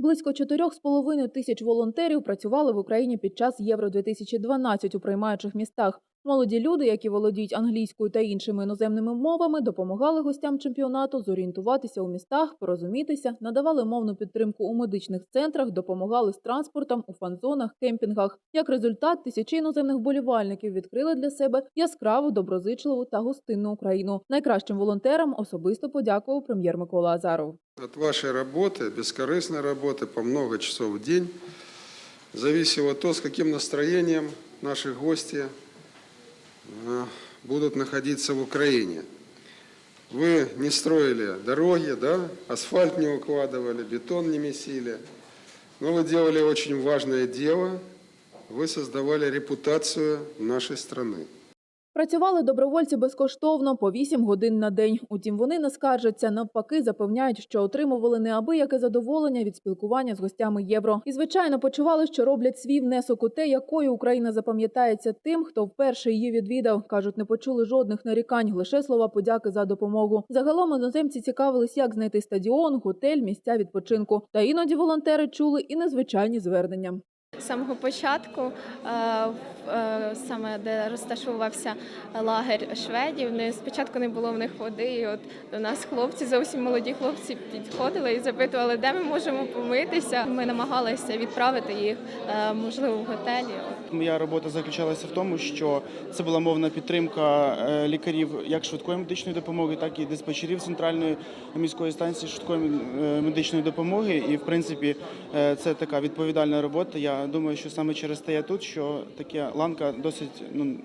Близько 4,5 тисяч волонтерів працювали в Україні під час Євро 2012 у приймаючих містах. Молоді люди, які володіють англійською та іншими іноземними мовами, допомагали гостям чемпіонату зорієнтуватися у містах, порозумітися, надавали мовну підтримку у медичних центрах, допомагали з транспортом у фан-зонах, кемпінгах. Як результат, тисячі іноземних вболівальників відкрили для себе яскраву, доброзичливу та гостинну Україну. Найкращим волонтерам особисто подякував прем'єр Микола Азаров. От вашей работы, бескорыстной работы по много часов в день, зависело то, с каким настроением наши гости э, будут находиться в Украине. Вы не строили дороги, да, асфальт не укладывали, бетон не месили, но вы делали очень важное дело, вы создавали репутацию нашей страны. Працювали добровольці безкоштовно по 8 годин на день. Утім, вони не скаржаться. Навпаки, запевняють, що отримували неабияке задоволення від спілкування з гостями євро. І звичайно почували, що роблять свій внесок у те, якою Україна запам'ятається тим, хто вперше її відвідав. кажуть, не почули жодних нарікань, лише слова подяки за допомогу. Загалом іноземці цікавились, як знайти стадіон, готель, місця відпочинку. Та іноді волонтери чули і незвичайні звернення. Самого початку, е, е, саме де розташовувався лагерь шведів, не спочатку не було в них води. І от до нас хлопці, зовсім молоді хлопці, підходили і запитували, де ми можемо помитися. Ми намагалися відправити їх, е, можливо, в готелі. Моя робота заключалася в тому, що це була мовна підтримка лікарів як швидкої медичної допомоги, так і диспетчерів центральної міської станції швидкої медичної допомоги. І в принципі це така відповідальна робота. Я думаю, що саме через те я тут, що така ланка досить ну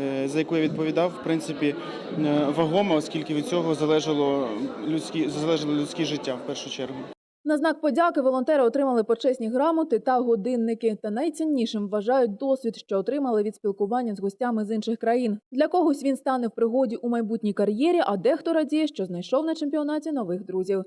е, за яку я відповідав, в принципі е, вагома, оскільки від цього залежало людські залежало людське життя в першу чергу. На знак подяки волонтери отримали почесні грамоти та годинники. Та найціннішим вважають досвід, що отримали від спілкування з гостями з інших країн. Для когось він стане в пригоді у майбутній кар'єрі, а дехто радіє, що знайшов на чемпіонаті нових друзів.